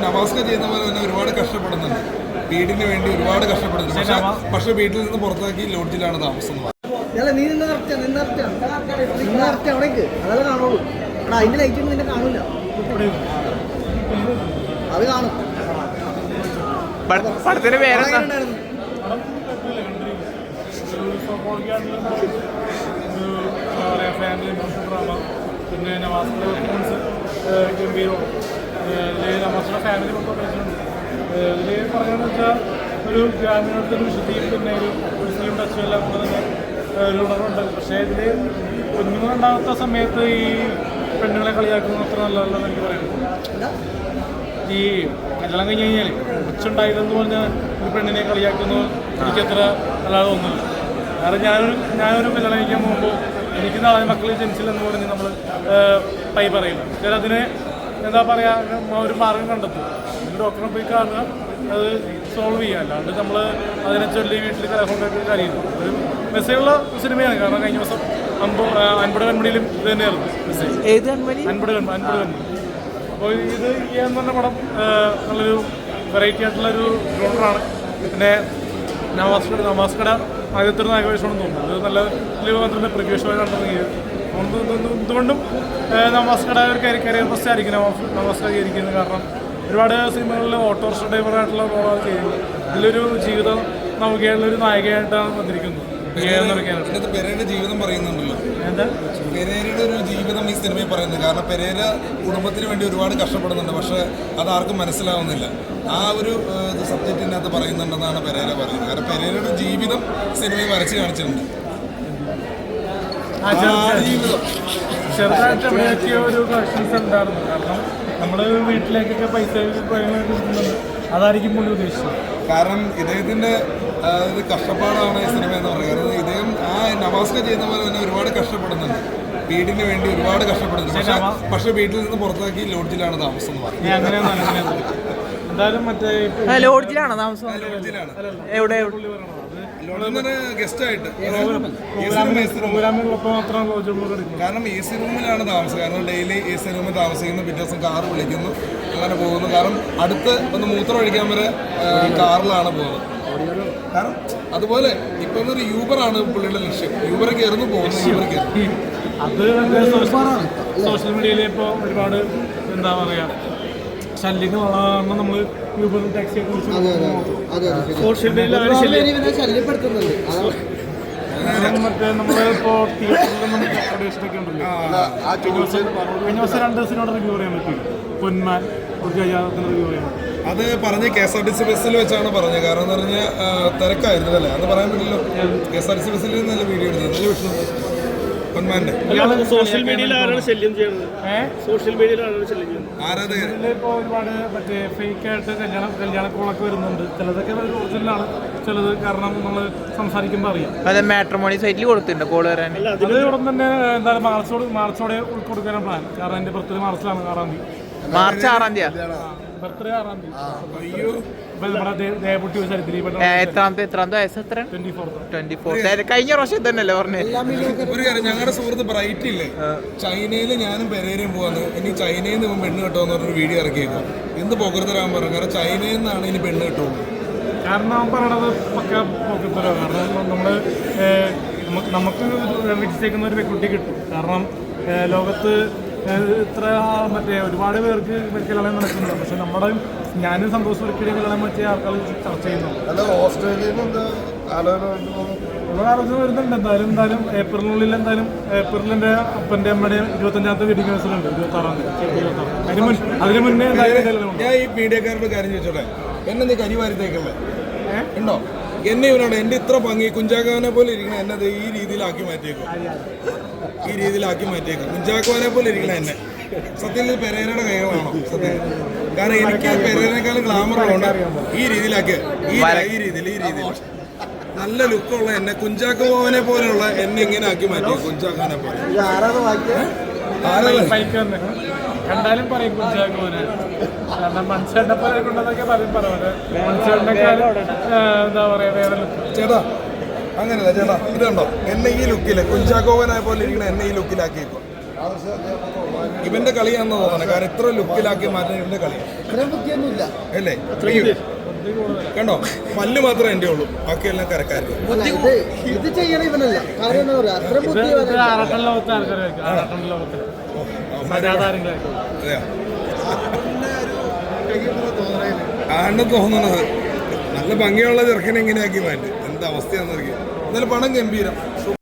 നവാസ്ക ചെയ്യുന്ന പോലെ തന്നെ ഒരുപാട് കഷ്ടപ്പെടുന്നുണ്ട്. വീടിന് വേണ്ടി ഒരുപാട് കഷ്ടപ്പെടുന്നുണ്ട്. പക്ഷെ പക്ഷെ വീട്ടിൽ നിന്ന് പുറത്താക്കി ലോഡ്ജിലാണ് താമസം. അല്ല നീ നിന്ന് നിന്ന് നിർത്തിയ നിന്ന് നിർത്തിയ അവിടേക്ക് അതല്ലേ കാണുള്ളൂ. എടാ അതിന്റെ ലൈറ്റ് നിന്നെ കാണൂല. അത് കാണും. പട- പടത്തിന്റെ പേരെന്താ? അവിടെ ഉണ്ടായിരുന്നു. ഫാമിലി ഡ്രാമ പിന്നെ ഗംഭീരമാണ്. നവാസിന്റെ ഫാമിലി പെർഫോമൻസുണ്ട് ഇതിൽ പറയുന്നത് വെച്ചാൽ ഒരു ഗ്രാമീണത്തിൽ ഒരു വിശുദ്ധിയും പിന്നെ ഒരു മുസ്ലിം ടച്ചും എല്ലാം ഏഹ്, ഒരു ഉണർവുണ്ട് പക്ഷേ ഇതിൽ കുഞ്ഞുങ്ങളുണ്ടാകാത്ത സമയത്ത് ഈ പെണ്ണുങ്ങളെ കളിയാക്കുന്നത് അത്ര നല്ലതല്ലെന്ന് എനിക്ക് പറയുന്നത്? ഈ കല്യാണം കഴിഞ്ഞ് കഴിഞ്ഞാൽ കൊച്ചുണ്ടായില്ലെന്ന് പറഞ്ഞാൽ ഒരു പെണ്ണിനെ കളിയാക്കുന്നു എനിക്കത്ര അല്ലാതെ ഒന്നുമില്ല കാരണം ഞാനൊരു ഞാനൊരു കല്യാണം കഴിക്കാൻ പോകുമ്പോൾ എനിക്ക് നാളെ മക്കൾ ജനിച്ചില്ലെന്ന് പറഞ്ഞ് നമ്മൾ പൈ പറയില്ല ചില അതിനെ എന്താ പറയുക ഒരു മാർഗം കണ്ടെത്തും. ഡോക്ടറെ പോയി കാണുക അത് സോൾവ് ചെയ്യുക. അല്ലാണ്ട് നമ്മൾ അതിനെ ചൊല്ലി വീട്ടിൽ കലഹമുണ്ടാക്കി കാര്യമില്ല ഒരു മെസ്സേജുള്ള സിനിമയാണ്. കാരണം കഴിഞ്ഞ ദിവസം അമ്പത് അൻപത് കൺമണിയിലും ഇത് തന്നെയായിരുന്നു മെസ്സേജ് അൻപത് കൺമണി അൻപത് കൺമണി അപ്പോൾ ഇത് ഈ എന്ന് പറഞ്ഞ പടം നല്ലൊരു വെറൈറ്റി ആയിട്ടുള്ളൊരു ജോണറാണ് പിന്നെ നവാസ്കട നവാസ്കട ആദ്യത്തെ ഒരു നായകവേഷമാണെന്ന് തോന്നുന്നു. അത് നല്ല വലിയ മാത്രമേ പ്രിവേഷമായി കണ്ടിറങ്ങിയത് എന്തുകൊണ്ടും നവാസ്കട ഒരു കരിയർ ഫസ്റ്റ് ആയിരിക്കും നവാസ് നവാസ്കട ഇരിക്കുന്നത് കാരണം ഒരുപാട് സിനിമകളിൽ ഓട്ടോറിക്ഷ ഡ്രൈവറായിട്ടുള്ള റോളാണ് ചെയ്യുന്നത് ഇതിലൊരു ജീവിതം നൗകയുള്ള ഒരു നായികയായിട്ടാണ് വന്നിരിക്കുന്നത്. പെരേരയുടെ ജീവിതം പറയുന്നുണ്ടല്ലോ. പെരേരയുടെ ഒരു ജീവിതം ഈ സിനിമയിൽ പറയുന്നത് കാരണം പെരേര കുടുംബത്തിന് വേണ്ടി ഒരുപാട് കഷ്ടപ്പെടുന്നുണ്ട്. പക്ഷെ അത് ആർക്കും മനസ്സിലാവുന്നില്ല. ആ ഒരു സബ്ജക്റ്റിനകത്ത് പറയുന്നുണ്ടെന്നാണ് പെരേര പറയുന്നത്. കാരണം പെരേരയുടെ ജീവിതം സിനിമയിൽ വരച്ച് കാണിച്ചിട്ടുണ്ട്. ചെറുതായിട്ട് എവിടെയൊക്കെ ഒരു കളക്ഷൻസ് ഉണ്ടായിരുന്നു. കാരണം നമ്മൾ വീട്ടിലേക്കൊക്കെ പൈസ അതായിരിക്കും പുള്ളി ഉദ്ദേശിച്ചത്. കാരണം ഇദ്ദേഹത്തിന്റെ ഇത് കഷ്ടപ്പാടാണ് ഈ സിനിമ എന്ന് പറയുന്നത്. കാരണം ഇദ്ദേഹം ആ നവാസ്ക ചെയ്യുന്ന പോലെ തന്നെ ഒരുപാട് കഷ്ടപ്പെടുന്നുണ്ട്. വീടിന് വേണ്ടി ഒരുപാട് കഷ്ടപ്പെടുന്നുണ്ട്. പക്ഷെ പക്ഷെ വീട്ടിൽ നിന്ന് പുറത്താക്കി ലോഡ്ജിലാണ് താമസം എന്തായാലും മറ്റേ ലോഡ്ജിലാണോ താമസം? ലോഡ്ജിലാണ്. എവിടെ? കാരണം എ സി റൂമിലാണ് താമസം. കാരണം ഡെയിലി എ സി റൂമിൽ താമസിക്കുന്നു. പിറ്റേ ദിവസം കാർ വിളിക്കുന്നു. അങ്ങനെ പോകുന്നു. കാരണം അടുത്ത് ഒന്ന് മൂത്രം ഒഴിക്കാൻ വരെ കാറിലാണ് പോകുന്നത്. കാരണം അതുപോലെ ഇപ്പം ഒരു യൂബറാണ് പുള്ളിയുടെ ലക്ഷ്യം. യൂബർ കയറുന്നു പോകുന്നു യൂബർ കയറുന്നു അത് സോഷ്യൽ മീഡിയയിൽ ഇപ്പോൾ ഒരുപാട് എന്താ പറയുക നമ്മൾ യൂബർ ടാക്സിയെ കുറിച്ച്. സോഷ്യൽ മീഡിയയിൽ ശല്യപ്പെടുത്തുന്നുണ്ട്. മറ്റേ ഇപ്പോ തിയേറ്ററിൽ നമുക്ക് ഉണ്ടല്ലോ. കഴിഞ്ഞ ദിവസം രണ്ട് ദിവസത്തിനോട് റിവ്യൂ പറയാൻ പറ്റി. പൊന്മാൻ ഒരു ഗജാതത്തിന് റിവ്യൂ പറയാൻ പറ്റി. അത് പറഞ്ഞ് K S R T C ബസ്സിൽ വെച്ചാണ് പറഞ്ഞത്. കാരണം എന്ന് പറഞ്ഞാൽ തിരക്കായിരുന്നു അല്ലേ അത് പറയാൻ പറ്റില്ല K S R T C ബസ്സിൽ നല്ല വീഡിയോ എടുത്തത്? നല്ല വിഷ്ണു പൊന്മാന്റെ സോഷ്യൽ മീഡിയയിൽ ആരാണ് ശല്യം ചെയ്യുന്നത്? സോഷ്യൽ മീഡിയയിൽ ആരാണ് ശല്യം ചെയ്യുന്നത്? ആരാധകർ ഇതിലിപ്പോൾ ഒരുപാട് മറ്റേ ഫേക്ക് ആയിട്ട് കല്യാണം കല്യാണ കോളൊക്കെ വരുന്നുണ്ട്. ചിലതൊക്കെ ഒറിജിനലാണ് ചിലത് കാരണം നമ്മൾ സംസാരിക്കുമ്പോൾ അറിയാം. അതെ മാട്രിമോണി സൈറ്റിൽ കൊടുത്തിട്ടുണ്ട് കോൾ വരാൻ അത് ഉടൻ തന്നെ എന്തായാലും മാർച്ചോട് മാർച്ചോടെ ഉൾക്കൊടുക്കാനാണ് പ്ലാൻ കാരണം എന്റെ ബർത്ത്ഡേ മാർച്ചിലാണ് ആറാം തീയതി. മാർച്ച് ആറാം തീയതി ബർത്ത്ഡേ ആറാം തീയതി. എത്രാമത്തെ എത്രാമത്തെ വയസ്സ് എത്ര ഫോർത്ത് ട്വന്റി ഫോർ കഴിഞ്ഞ പ്രാവശ്യം തന്നെയല്ലേ പറഞ്ഞേ? ഒരു കാര്യം ഞങ്ങളുടെ സുഹൃത്ത് ബ്രൈറ്റ് ഇല്ലേ? ചൈനയിൽ ഞാനും പെരേരയും പോവാന്ന്. ഇനി ചൈനയിൽ നിന്ന് പെണ്ണ് കിട്ടുമെന്ന് പറഞ്ഞൊരു വീഡിയോ ഇറക്കിയേക്കും എന്ത് പോക്കരുത്തരാൻ പറഞ്ഞു? കാരണം ചൈനയിൽ നിന്നാണ് ഇനി പെണ്ണ് കിട്ടുള്ളൂ കാരണം അവൻ പറയണത് പക്ക പോക്കത്തരോ കാരണം നമ്മൾ നമുക്ക് വിജയിച്ചേക്കുന്ന ഒരു പെൺകുട്ടി കിട്ടും. കാരണം ലോകത്ത് ഇത്ര മറ്റേ ഒരുപാട് പേർക്ക് കല്യാണം നടക്കുന്നുണ്ട്. പക്ഷെ നമ്മുടെ ഞാനും സന്തോഷം ഒരിക്കലും കല്യാണം പറ്റിയ ആൾക്കാർ ചർച്ച ചെയ്യുന്നു. ഉള്ള ആലോചന വരുന്നുണ്ട്. എന്തായാലും എന്തായാലും ഏപ്രിലിനുള്ളിൽ എന്തായാലും ഏപ്രിലിന്റെ അപ്പന്റെ അമ്മയുടെ ഇരുപത്തഞ്ചാമത്തെ വീഡിയോ കേസിലുണ്ട് ഇരുപത്തി ആറാം തീയതി. അതിന് മുന്നേ ഉണ്ട്. ഞാൻ ഈ മീഡിയക്കാരുടെ കാര്യം ചോദിച്ചോട്ടെ? എന്നെ നീ കരിവാരി തേക്കല്ലേ ഉണ്ടോ? എന്നെ ഇവനാണ്. എന്റെ ഇത്ര ഭംഗി കുഞ്ചാക്കോനെ പോലെ ഇരിക്കണ എന്നെ ഈ രീതിയിലാക്കി മാറ്റിയേക്കും. ഈ രീതിയിലാക്കി മാറ്റിയേക്കും. കുഞ്ചാക്കോനെ പോലെ ഇരിക്കണ എന്നെ. സത്യത്തിൽ പെരേരയുടെ കൈകളാണോ? സത്യം. കാരണം എനിക്ക് പെരേനേക്കാളും ഗ്ലാമർ ഉള്ളതുകൊണ്ട് ഈ രീതിയിലാക്കി ഈ ഈ രീതിയിൽ ഈ രീതിയിൽ. നല്ല ലുക്കുള്ള എന്നെ കുഞ്ചാക്കോവനെ പോലെയുള്ള എന്നെ ഇങ്ങനെ ആക്കി മാറ്റി കുഞ്ചാക്കോനെ പോലെ. ബൈക്ക് തന്നെ കണ്ടാലും പറയും കുഞ്ചാക്കോനെ കാരണം മനുഷ്യരുടെ പോലെ കൊണ്ടതൊക്കെ പറയും പറയുന്നത് മനുഷ്യരുടെക്കാളും എന്താ പറയാ വേറെ. ചേട്ടാ അങ്ങനെയല്ല ചേട്ടാ ഇതുണ്ടോ എന്നെ ഈ ലുക്കിൽ കുഞ്ചാക്കോവനായ പോലെ ഇരിക്കണ എന്നെ ഈ ലുക്കിലാക്കിയേക്കും ഇവന്റെ കളിയാണെന്ന് തോന്നണം കാരണം ഇത്ര ലുക്കിലാക്കി മാറ്റുന്ന ഇവന്റെ കളി അല്ലേ? കണ്ടോ? പല്ല് മാത്രമേ എന്റെ ഉള്ളൂ. ബാക്കിയെല്ലാം കരക്കാർക്ക്. തോന്നുന്നത് ഇത് ചെയ്യണ ഇവനല്ല. കാരണം എന്താ പറയാ ബുദ്ധി ആണ്? നല്ല ഭംഗിയുള്ള ചെറുക്കനെ എങ്ങനെയാക്കി മാറ്റി? എന്താ അവസ്ഥയാണെന്ന് അറിയാം എന്നാലും പണം ഗംഭീരം.